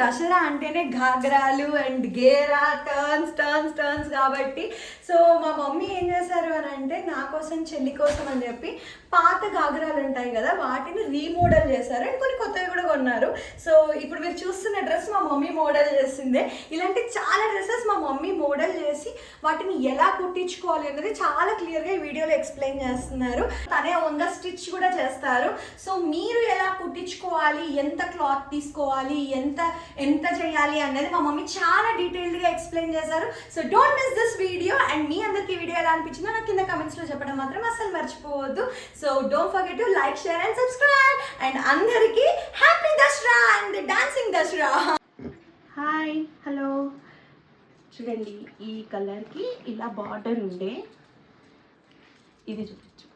దసరా అంటేనే ఘాగ్రాలు అండ్ గేరా టర్న్స్ టర్న్స్ టర్న్స్ కాబట్టి సో మా మమ్మీ ఏం చేశారు అని అంటే నా కోసం చెల్లి కోసం అని చెప్పి పాత గాగరాలు ఉంటాయి కదా వాటిని రీమోడల్ చేశారు. అండ్ కొన్ని కొత్తవి కూడా కొన్నారు. సో ఇప్పుడు మీరు చూస్తున్న డ్రెస్ మా మమ్మీ మోడల్ చేసిందే. ఇలాంటి చాలా డ్రెస్సెస్ మా మమ్మీ మోడల్ చేసి వాటిని ఎలా కుట్టించుకోవాలి అనేది చాలా క్లియర్గా ఈ వీడియోలో ఎక్స్ప్లెయిన్ చేస్తున్నారు. తనే ఓన్గా స్టిచ్ కూడా చేస్తారు. సో మీరు ఎలా కుట్టించుకోవాలి? ఎంత క్లాత్ తీసుకోవాలి? ఎంత ఎంత చేయాలి? అనేది మా మమ్మీ చాలా డీటెయిల్డ్గా ఎక్స్ప్లెయిన్ చేశారు. So don't miss this video and and మీ అందరికీ వీడియో ఎలా అనిపించిందో నాకు కింద కమెంట్స్లో చెప్పడం మాత్రం అసలు మర్చిపోవద్దు. So don't forget to like share and subscribe and అందరికీ happy Dasara and dancing Dasara. Hi hello చూడండి ఈ కలర్కి ఇలా బార్డర్ ఉండే. ఇది చూపించు.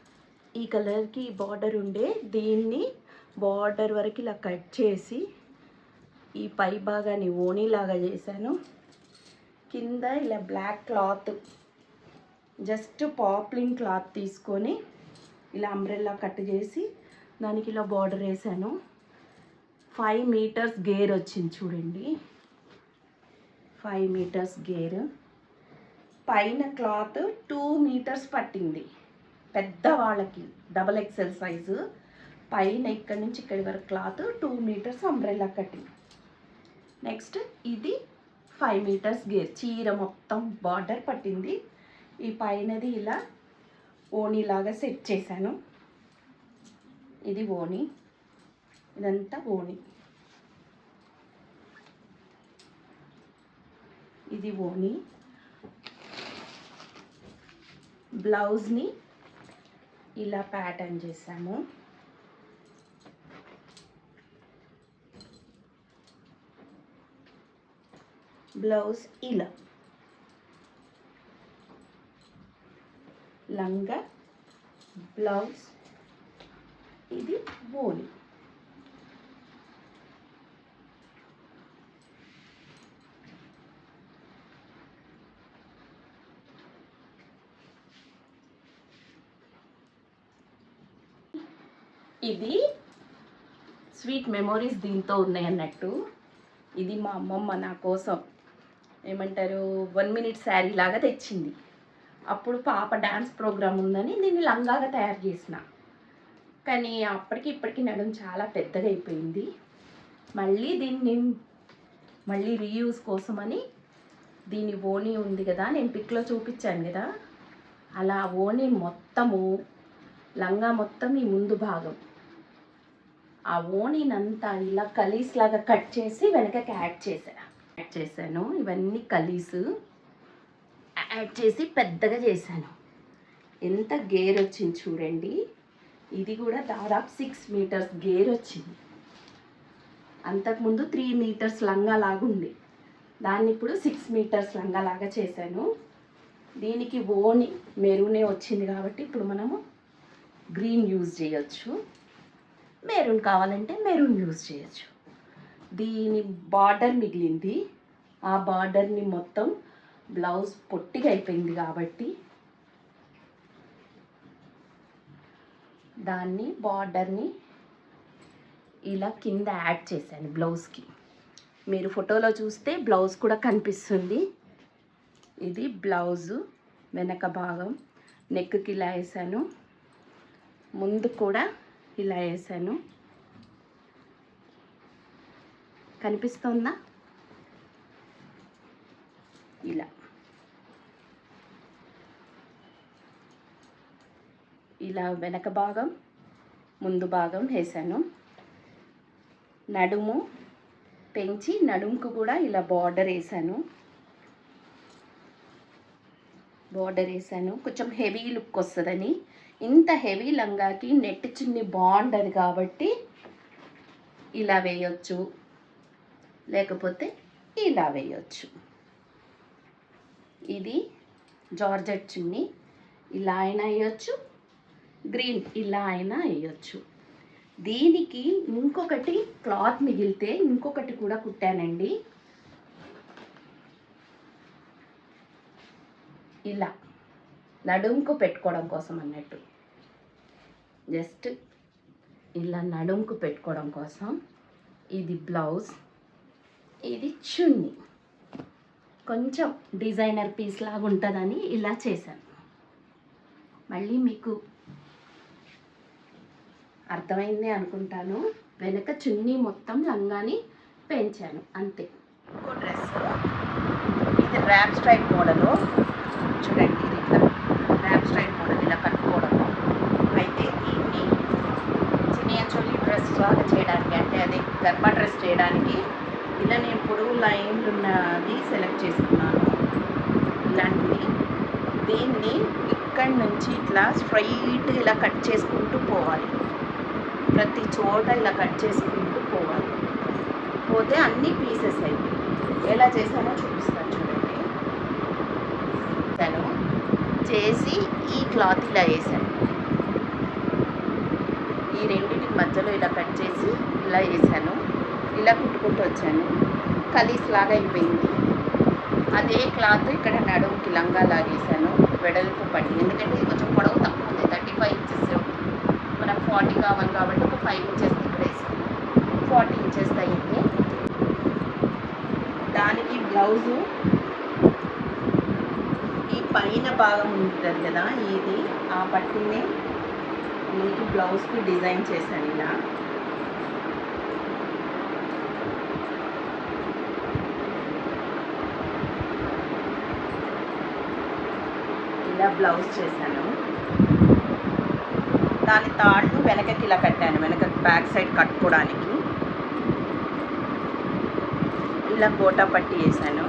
ఈ కలర్కి బార్డర్ ఉండే. దీన్ని బార్డర్ వరకు ఇలా కట్ చేసి ఈ పై భాగాన్ని ఓనీలాగా చేశాను. కింద ఇలా black cloth just poplin cloth తీసుకొని ఇలా అంబ్రెల్లా కట్ చేసి దానికి ఇలా బార్డర్ వేసాను. ఫైవ్ మీటర్స్ గేర్ వచ్చింది చూడండి. ఫైవ్ మీటర్స్ గేర్ పైన క్లాత్ టూ మీటర్స్ పట్టింది. పెద్ద వాళ్ళకి డబల్ ఎక్సెల్ సైజు పైన ఇక్కడి నుంచి ఇక్కడి వరకు cloth two metres umbrella cutting next ఇది ఫైవ్ మీటర్స్ గేర్ చీర మొత్తం బార్డర్ పట్టింది. ఈ పైనది ఇలా ఓణీలాగా సెట్ చేశాను. ఇది ఓణి ఇదంతా ఓణి ఇది ఓణి బ్లౌజ్ని ఇలా ప్యాటర్న్ చేసాము బ్లౌజ్ ఇలా. లంగా బ్లౌజ్ ఇది ఓలి. ఇది స్వీట్ మెమొరీస్ దీంతో ఉన్నాయి అన్నట్టు. ఇది మా అమ్మమ్మ నా కోసం. ఏమంటారు? వన్ మినిట్ శారీ లాగా తెచ్చింది. అప్పుడు పాప డ్యాన్స్ ప్రోగ్రామ్ ఉందని దీన్ని లంగాగా తయారు చేసిన. కానీ అప్పటికి ఇప్పటికి నడుం చాలా పెద్దగా అయిపోయింది. మళ్ళీ దీన్ని మళ్ళీ రీయూజ్ కోసమని దీని ఓణి ఉంది కదా నేను పిక్లో చూపించాను కదా. అలా ఓణి మొత్తము లంగా మొత్తం ఈ ముందు భాగం. ఆ ఓణినంతా ఇలా కలీస్ లాగా కట్ చేసి వెనకకి యాడ్ చేసా యాడ్ చేశాను. ఇవన్నీ కలీసు. యాడ్ చేసి పెద్దగా చేశాను. ఎంత గేర్ వచ్చింది చూడండి. ఇది కూడా దాదాపు సిక్స్ మీటర్స్ గేర్ వచ్చింది. అంతకుముందు త్రీ మీటర్స్ లంగా లాగుంది దాన్ని ఇప్పుడు సిక్స్ మీటర్స్ లంగా లాగా చేశాను. దీనికి ఓని మెరూనే వచ్చింది కాబట్టి ఇప్పుడు మనము గ్రీన్ యూజ్ చేయొచ్చు. మెరూన్ కావాలంటే మెరూన్ యూజ్ చేయొచ్చు. దీని బార్డర్ మిగిలింది. ఆ బార్డర్ని మొత్తం బ్లౌజ్ పొట్టిగా అయిపోయింది కాబట్టి దాన్ని బార్డర్ని ఇలా కింద యాడ్ చేశాను బ్లౌజ్కి. మీరు ఫోటోలో చూస్తే బ్లౌజ్ కూడా కనిపిస్తుంది. ఇది బ్లౌజు వెనక భాగం నెక్కి ఇలా వేసాను. ముందు కూడా ఇలా వేసాను. కనిపిస్తుందా? ఇలా. ఇలా వెనక భాగం ముందు భాగం వేసాను. నడుము పెంచి నడుముకు కూడా ఇలా బార్డర్ వేసాను. బార్డర్ వేసాను. కొంచెం హెవీ లుక్ వస్తుందని. ఇంత హెవీ లంగాకి నెట్ చున్ని బాగుండదు కాబట్టి ఇలా వేయొచ్చు. లేకపోతే ఇలా వేయొచ్చు. ఇది జార్జెట్ చున్ని. ఇలా అయినా వేయొచ్చు గ్రీన్ ఇలా అయినా వేయొచ్చు. దీనికి ఇంకొకటి క్లాత్ మిగిలితే ఇంకొకటి కూడా కుట్టానండి. ఇలా నడుంకు పెట్టుకోవడం కోసం అన్నట్టు. జస్ట్ ఇలా నడుంకు పెట్టుకోవడం కోసం ఇది బ్లౌజ్ ఇది చున్ని. కొంచెం డిజైనర్ పీస్ లాగా ఉంటుందని ఇలా చేశాను. మళ్ళీ మీకు అర్థమైంది అనుకుంటాను. వెనక చున్నీ మొత్తం లంగాని పెంచాను అంతే. ఇంకో డ్రెస్. ఇది ర్యాప్ స్ట్రైట్ మోడలు. చూడండి ఇది ఇట్లా ర్యాప్ స్ట్రైట్ మోడల్ ఇలా కట్టుకోవడము. అయితే దీన్ని చినియా చోలి డ్రెస్ లాగా చేయడానికి అంటే అదే గర్భ డ్రెస్ చేయడానికి ఇలా నేను పొడవు లైన్లు ఉన్నది సెలెక్ట్ చేసుకున్నాను. ఇలాంటిది. దీన్ని ఇక్కడి నుంచి ఇట్లా స్ట్రైట్ ఇలా కట్ చేసుకుంటూ పోవాలి. ప్రతి చోట ఇలా కట్ చేసుకుంటూ పోవాలి. పోతే అన్ని పీసెస్ అయిపోయి. ఎలా చేశానో చూపిస్తాను చూడండి. తను చేసి ఈ క్లాత్ ఇలా వేసాను ఈ రెండింటి మధ్యలో ఇలా కట్ చేసి ఇలా వేసాను ఇలా కుట్టుకుంటూ వచ్చాను. కలీస్ లాగా అయిపోయింది. అదే క్లాత్ ఇక్కడ నడుముకి లంగా లాగేసాను వెడల్పు పట్టి ఎందుకంటే ఇది కొంచెం పొడవు తక్కువ ఉంది. థర్టీ ఫైవ్ ఇంచెస్ మనకు ఫార్టీ కావాలి కాబట్టి ఒక ఫైవ్ ఇంచెస్ ఇక్కడ వేసాను ఫార్టీ ఇంచెస్ అయింది దానికి బ్లౌజు ఈ పైన భాగం ఉంటుంది కదా ఇది. ఆ పట్టినే మీకు బ్లౌజ్కి డిజైన్ చేశాను ఇలా. ఇలా బ్లౌజ్ చేశాను. దాని తాళ్ళు వెనకకి ఇలా కట్టాను వెనక బ్యాక్ సైడ్ కట్టుకోవడానికి. ఇలా గోటా పట్టి వేసాను.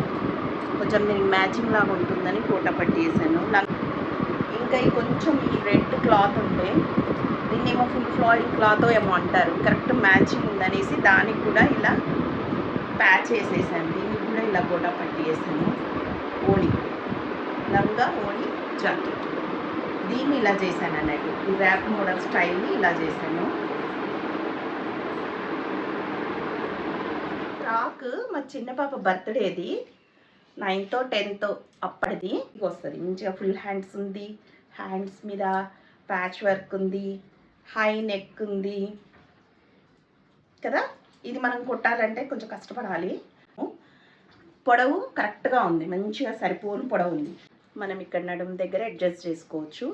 కొంచెం దీనికి మ్యాచింగ్ లాగా ఉంటుందని గోటా పట్టి వేసాను. ఇంకా ఈ కొంచెం ఈ రెడ్ క్లాత్ ఉంటే దీన్ని ఏమో ఫుల్ ఫ్లాయింగ్ క్లాత్ ఏమో అంటారు. కరెక్ట్ మ్యాచింగ్ ఉందనేసి దానికి కూడా ఇలా ప్యాచ్ వేసేసాను. దీనికి కూడా ఇలా గోటా పట్టి వేసాను. ఓణి లంగా ఓణి జాకెట్. దీన్ని ఇలా చేశాను అన్నట్టు. ఈ ర్యాప్ మోడల్ స్టైల్ని ఇలా చేశాను. ఫ్రాక్ మా చిన్న పాప బర్త్డేది నైన్తో టెన్త్ అప్పటిది. వస్తుంది. మంచిగా ఫుల్ హ్యాండ్స్ ఉంది. హ్యాండ్స్ మీద ప్యాచ్ వర్క్ ఉంది. హై నెక్ ఉంది. కదా? ఇది మనం కుట్టాలంటే కొంచెం కష్టపడాలి. పొడవు కరెక్ట్గా ఉంది. మంచిగా సరిపోని పొడవు ఉంది. మనం ఇక్కడ నడుము దగ్గర అడ్జస్ట్ చేసుకోవచ్చు.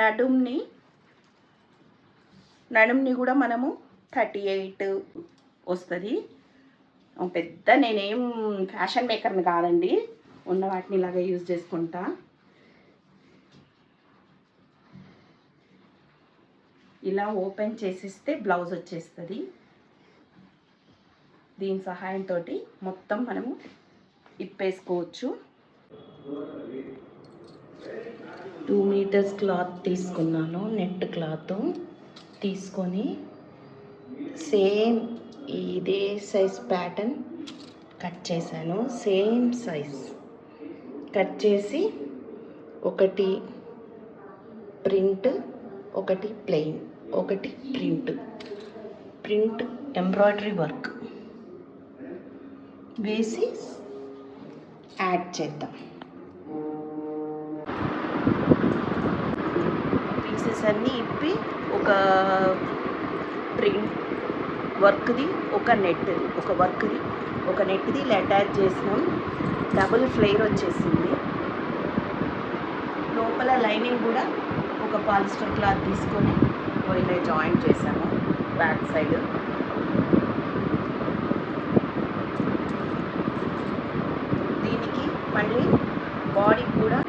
నడుంని నడుంని కూడా మనము థర్టీ ఎయిట్ వస్తుంది. పెద్ద నేనేం ఫ్యాషన్ మేకర్ని కాదండి. ఉన్న వాటిని ఇలాగే యూజ్ చేసుకుంటా. ఇలా ఓపెన్ చేసిస్తే బ్లౌజ్ వచ్చేస్తుంది. దీని సహాయంతో మొత్తం మనము ఇప్పేసుకోవచ్చు. టూ మీటర్స్ క్లాత్ తీసుకున్నాను నెట్ క్లాత్ తీసుకొని సేమ్ ఇదే సైజ్ ప్యాటర్న్ కట్ చేశాను. సేమ్ సైజ్ కట్ చేసి ఒకటి ప్రింట్ ఒకటి ప్లెయిన్ ఒకటి ప్రింట్. Print embroidery work. వేసి యాడ్ చేద్దాం పీసెస్ అన్నీ ఇప్పి ఒక ప్రింట్ వర్క్ది ఒక నెట్ ఒక వర్క్ది ఒక నెట్ది ఇలా అటాచ్ చేసినాం. డబుల్ ఫ్లేర్ వచ్చేసింది. లోపల లైనింగ్ కూడా ఒక పాలిస్టర్ క్లాత్ తీసుకొని ఓ ఇలా జాయింట్ చేశాము బ్యాక్ సైడ్ దీనికి మళ్ళీ బాడీ కూడా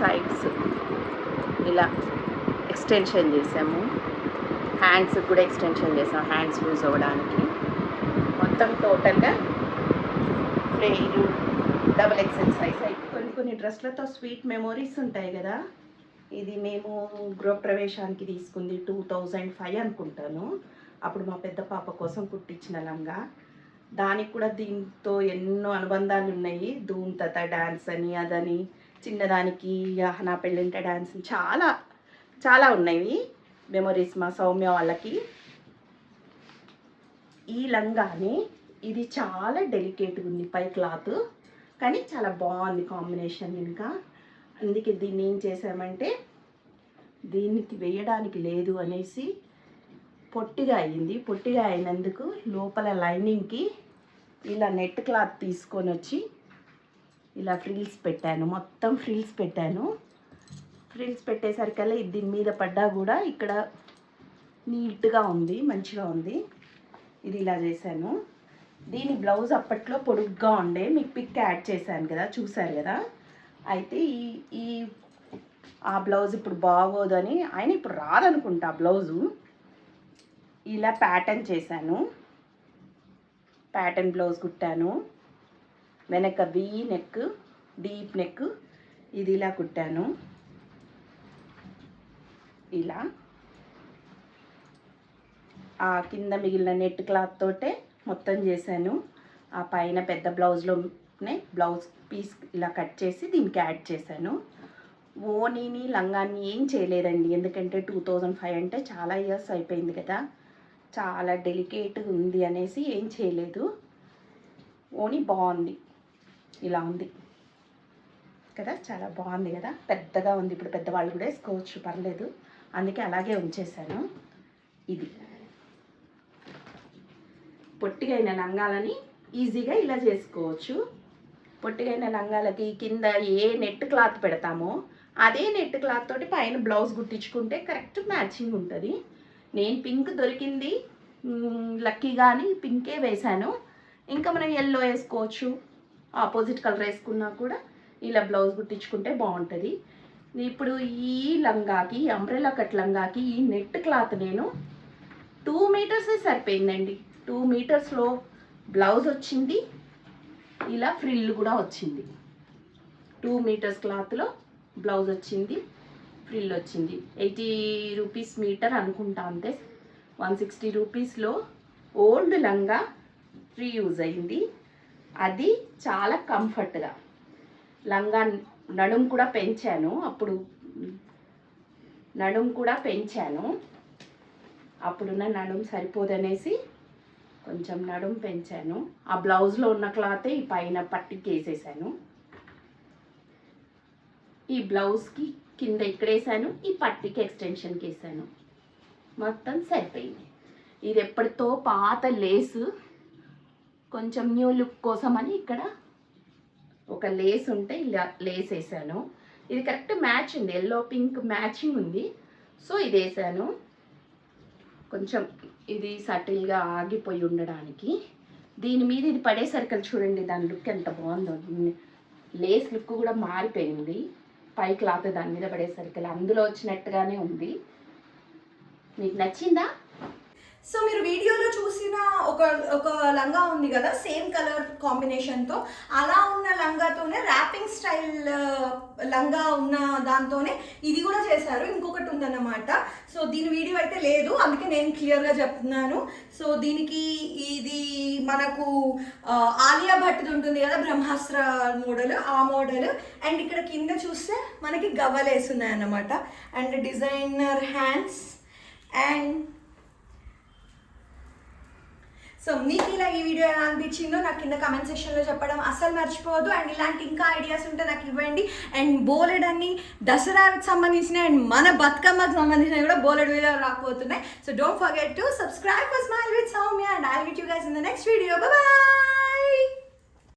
సైడ్స్ ఇలా ఎక్స్టెన్షన్ చేసాము హ్యాండ్స్ కూడా ఎక్స్టెన్షన్ చేసాం హ్యాండ్స్ యూజ్ అవ్వడానికి. మొత్తం టోటల్గా ప్లేరు డబుల్ ఎక్సెల్ సైజ్ అయితే కొన్ని కొన్ని డ్రెస్లతో స్వీట్ మెమోరీస్ ఉంటాయి కదా. ఇది మేము గృహప్రవేశానికి తీసుకుంది టూ థౌజండ్ ఫైవ్ అనుకుంటాను. అప్పుడు మా పెద్ద పాప కోసం కుట్టించిన లంగా. దానికి కూడా దీంతో ఎన్నో అనుబంధాలు ఉన్నాయి. ధూమ్తత డ్యాన్స్ అని అదని చిన్నదానికి నా పెళ్ళింట డ్యాన్స్ అని చాలా చాలా ఉన్నాయి మెమొరీస్ మా సౌమ్య వాళ్ళకి. ఈ లంగాని ఇది చాలా డెలికేట్గా ఉంది పై క్లాత్. కానీ చాలా బాగుంది కాంబినేషన్ ఇంకా. అందుకే దీన్ని ఏం చేసామంటే దీనికి వేయడానికి లేదు అనేసి పొట్టిగా అయింది పొట్టిగా అయినందుకు లోపల లైనింగ్కి ఇలా నెట్ క్లాత్ తీసుకొని వచ్చి ఇలా ఫ్రిల్స్ పెట్టాను. మొత్తం ఫ్రిల్స్ పెట్టాను. ఫ్రిల్స్ పెట్టేసరికల్లా ఇది దీని మీద పడ్డా కూడా ఇక్కడ నీట్గా ఉంది మంచిగా ఉంది. ఇది ఇలా చేశాను. దీని బ్లౌజ్ అప్పట్లో పొడుగ్గా ఉండే మీకు పిక్ యాడ్ చేశాను కదా చూశారు కదా. అయితే ఈ ఈ ఆ బ్లౌజ్ ఇప్పుడు బాగోదని ఆయన ఇప్పుడు రాదనుకుంటా బ్లౌజు. ఇలా ప్యాటర్న్ చేశాను. ప్యాటర్న్ బ్లౌజ్ కుట్టాను. వెనక వి నెక్ డీప్ నెక్ ఇది ఇలా కుట్టాను. ఇలా ఆ కింద మిగిలిన నెట్ క్లాత్ తోటే మొత్తం చేశాను. ఆ పైన పెద్ద బ్లౌజ్లోనే బ్లౌజ్ పీస్ ఇలా కట్ చేసి దీనికి యాడ్ చేశాను. ఓనీని లంగాన్ని ఏం చేయలేదండి. ఎందుకంటే టూ థౌజండ్ ఫైవ్ అంటే చాలా ఇయర్స్ అయిపోయింది కదా. చాలా డెలికేట్గా ఉంది అనేసి ఏం చేయలేదు. ఓని బాగుంది. ఇలా ఉంది కదా. చాలా బాగుంది కదా. పెద్దగా ఉంది. ఇప్పుడు పెద్దవాళ్ళు కూడా వేసుకోవచ్చు. పర్లేదు. అందుకే అలాగే ఉంచేశాను. ఇది. పొట్టిగైన లంగాలని ఈజీగా ఇలా చేసుకోవచ్చు. పొట్టిగైన లంగాలకి కింద ఏ నెట్ క్లాత్ పెడతామో అదే నెట్ క్లాత్ తోటి పైన బ్లౌజ్ కుట్టించుకుంటే కరెక్ట్ మ్యాచింగ్ ఉంటుంది. నేను పింక్ దొరికింది మ్, లక్కీ కానీ పింకే వేశాను. ఇంకా మనం ఎల్లో వేసుకోవచ్చు. ఆపోజిట్ కలర్ వేసుకున్నా కూడా ఇలా బ్లౌజ్ కుట్టించుకుంటే బాగుంటుంది. ఇప్పుడు ఈ లంగాకి అంబ్రెలా కట్ లంగాకి ఈ నెట్ క్లాత్ నేను టూ మీటర్సే సరిపోయిందండి. టూ మీటర్స్లో బ్లౌజ్ వచ్చింది. ఇలా ఫ్రిల్ కూడా వచ్చింది. టూ మీటర్స్ క్లాత్లో బ్లౌజ్ వచ్చింది. ఫ్రిల్ వచ్చింది. ఎయిటీ రూపీస్ మీటర్ అనుకుంటా అంతే. వన్ సిక్స్టీ రూపీస్లో ఓల్డ్ లంగా రీయూజ్ అయింది. అది చాలా కంఫర్ట్గా లంగా నడుం కూడా పెంచాను. అప్పుడు నడుం కూడా పెంచాను. అప్పుడున్న నడుం సరిపోదనేసి కొంచెం నడుం పెంచాను. ఆ బ్లౌజ్లో ఉన్న క్లాతే ఈ పైన పట్టికి వేసేసాను ఈ బ్లౌజ్కి కింద ఇక్కడ వేసాను ఈ పట్టికి ఎక్స్టెన్షన్కి వేసాను మొత్తం సరిపోయింది. ఇది ఎప్పటితో పాత లేసు కొంచెం న్యూ లుక్ కోసం అని ఇక్కడ ఒక లేస్ ఉంటే ఇలా లేస్ వేసాను. ఇది కరెక్ట్ మ్యాచ్ ఉంది. ఎల్లో పింక్ మ్యాచింగ్ ఉంది. సో ఇది వేసాను. కొంచెం ఇది సటిల్గా ఆగిపోయి ఉండడానికి. దీని మీద ఇది పడేసరికి చూడండి. దాని లుక్ ఎంత బాగుందో. లేస్ లుక్ కూడా మారిపోయింది. పై క్లాత్ దాని మీద పడేసరికి అందులో వచ్చినట్టుగానే ఉంది. మీకు నచ్చిందా? సో మీరు వీడియోలో చూసిన ఒక ఒక లంగా ఉంది కదా సేమ్ కలర్ కాంబినేషన్తో అలా ఉన్న లంగాతోనే ర్యాపింగ్ స్టైల్ uh, లంగా ఉన్న దాంతోనే ఇది కూడా చేశారు. ఇంకొకటి ఉందన్నమాట. సో దీని వీడియో అయితే లేదు అందుకే నేను క్లియర్గా చెప్తున్నాను. సో దీనికి ఇది మనకు uh, ఆలియా భట్ది ఉంటుంది కదా బ్రహ్మాస్త్ర మోడల్ ఆ మోడల్ అండ్ ఇక్కడ కింద చూస్తే మనకి గవ్వలేసున్నాయి అన్నమాట and designer hands and so మీకు ఇలా ఈ వీడియో ఎలా అనిపించిందో నాకు కింద కమెంట్ సెక్షన్లో చెప్పడం అస్సలు మర్చిపోవద్దు. అండ్ ఇలాంటి ఇంకా ఐడియాస్ ఉంటే నాకు ఇవ్వండి. అండ్ బోలెడ్ అన్ని దసరాకి సంబంధించిన అండ్ మన బతుకమ్మకి సంబంధించిన కూడా బోలెడ్ వీడియోలు రాకపోతున్నాయి. So don't forget to subscribe for smile with Soumya and I wit you guys in the next video bye